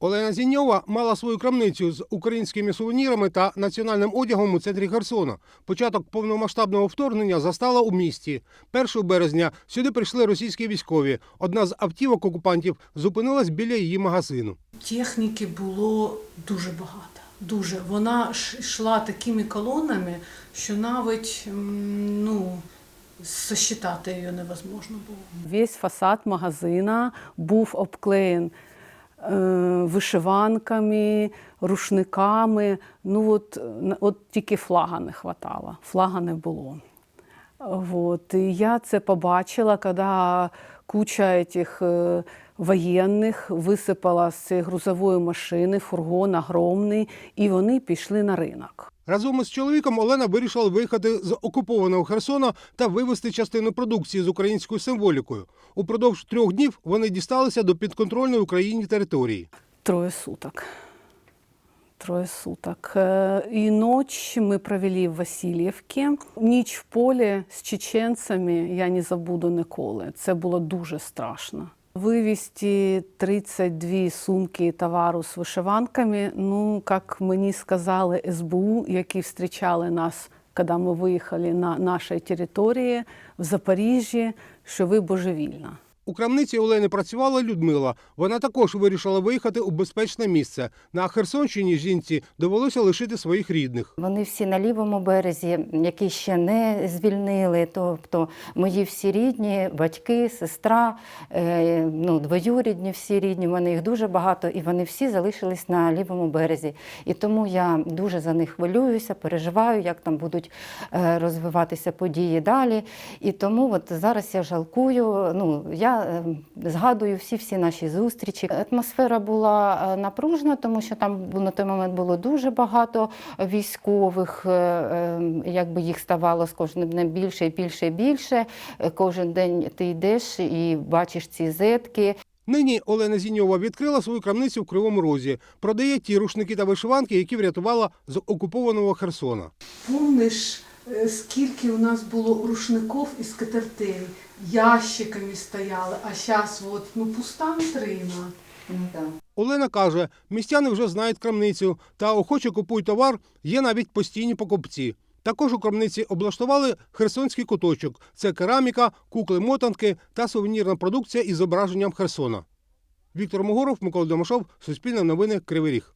Олена Зіньова мала свою крамницю з українськими сувенірами та національним одягом у центрі Херсона. Початок повномасштабного вторгнення застала у місті. 1 березня сюди прийшли російські військові. Одна з автівок окупантів зупинилась біля її магазину. Техніки було дуже багато. Дуже. Вона йшла такими колонами, що навіть ну, сосчитати її невозможно було. Весь фасад магазина був обклеєн вишиванками, рушниками. Ну от, от тільки флага не хватало, флага не було. От. І я це побачила, коли куча цих е, воєнних висипала з цієї грузової машини, фургон огромний, і вони пішли на ринок. Разом із чоловіком Олена вирішила виїхати з окупованого Херсона та вивезти частину продукції з українською символікою. Упродовж трьох днів вони дісталися до підконтрольної Україні території. Трое суток. Трое суток. Э, И ночь мы провели в Васильівці. Ніч в полі з чеченцями я не забуду ніколи. Це було дуже страшно. Вивезти 32 сумки товару з вишиванками, ну, як мені сказали СБУ, які встречали нас, когда мы виїхали на нашій території в Запоріжжі, що ви божевільна. У крамниці Олени працювала Людмила. Вона також вирішила виїхати у безпечне місце. На Херсонщині жінці довелося лишити своїх рідних. Вони всі на лівому березі, які ще не звільнили. Тобто мої всі рідні, батьки, сестра, е, ну, двоюрідні всі рідні, в мене їх дуже багато, і вони всі залишились на лівому березі. І тому я дуже за них хвилююся, переживаю, як там будуть е, розвиватися події далі. І тому от зараз я жалкую. Ну, я е, згадую всі-всі наші зустрічі. Атмосфера була е, напружена, тому що там на той момент було дуже багато військових, е, е, якби їх ставало з кожним днем більше і більше і більше. Е, Кожен день ти йдеш і бачиш ці зетки. Нині Олена Зіньова відкрила свою крамницю в Кривому Розі. Продає ті рушники та вишиванки, які врятувала з окупованого Херсона. Помниш, скільки у нас було рушників і скатертей? Ящиками стояли, а зараз от, ну, пуста вітрина. Олена каже, містяни вже знають крамницю та охоче купують товар, є навіть постійні покупці. Також у крамниці облаштували херсонський куточок. Це кераміка, кукли-мотанки та сувенірна продукція із зображенням Херсона. Віктор Могоров, Микола Домашов, Суспільне новини, Кривий Ріг.